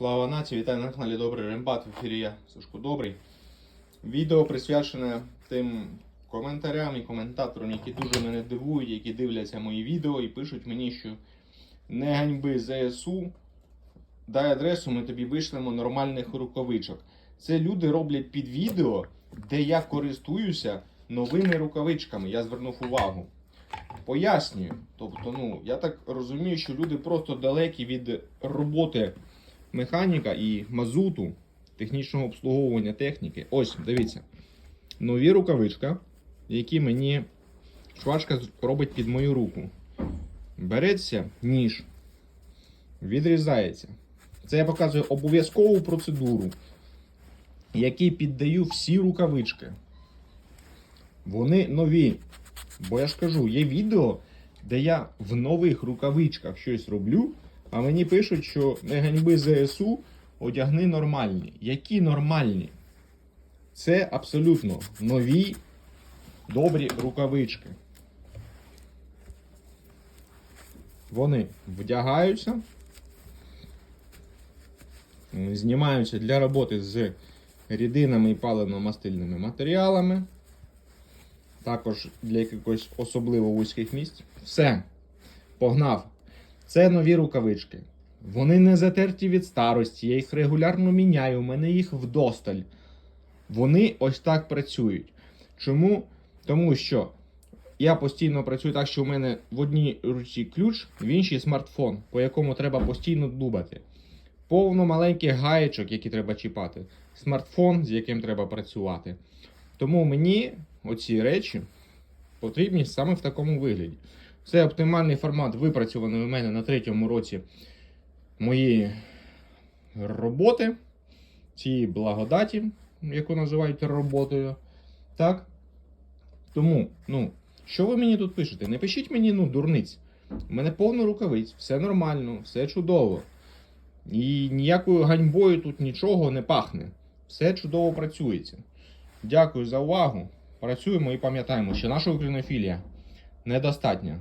Слава нації, вітаю на каналі Добрий Рембат. В ефірі я Сашко Добрий. Відео присвячене тим коментарям і коментаторам, які дуже мене дивують, які дивляться мої відео і пишуть мені, що не ганьби ЗСУ, дай адресу, ми тобі вишлемо нормальних рукавичок. Це люди роблять під відео, де я користуюся новими рукавичками. Я звернув увагу. Пояснюю. Тобто, ну, я так розумію, що люди просто далекі від роботи механіка і мазуту, технічного обслуговування техніки. Ось, дивіться. Нові рукавичка, які мені швачка робить під мою руку. Береться ніж, відрізається. Це я показую обов'язкову процедуру, якій піддаю всі рукавички. Вони нові. Бо я ж кажу, є відео, де я в нових рукавичках щось роблю, а мені пишуть, що не ганьби ЗСУ, одягни нормальні. Які нормальні? Це абсолютно нові добрі рукавички. Вони вдягаються, знімаються для роботи з рідинами і паливно-мастильними матеріалами. Також для якихось особливо вузьких місць. Все. Погнав. Це нові рукавички. Вони не затерті від старості, я їх регулярно міняю, у мене їх вдосталь. Вони ось так працюють. Чому? Тому що я постійно працюю так, що у мене в одній руці ключ, в іншій смартфон, по якому треба постійно дубати. Повно маленьких гаєчок, які треба чіпати. Смартфон, з яким треба працювати. Тому мені оці речі потрібні саме в такому вигляді. Це оптимальний формат, випрацьований у мене на третьому році моєї роботи, цієї благодаті, яку називають роботою. Так? Тому, ну, що ви мені тут пишете? Не пишіть мені, ну, дурниць. У мене повно рукавиць, все нормально, все чудово. І ніякою ганьбою тут нічого не пахне. Все чудово працюється. Дякую за увагу. Працюємо і пам'ятаємо, що наша українофілія недостатня.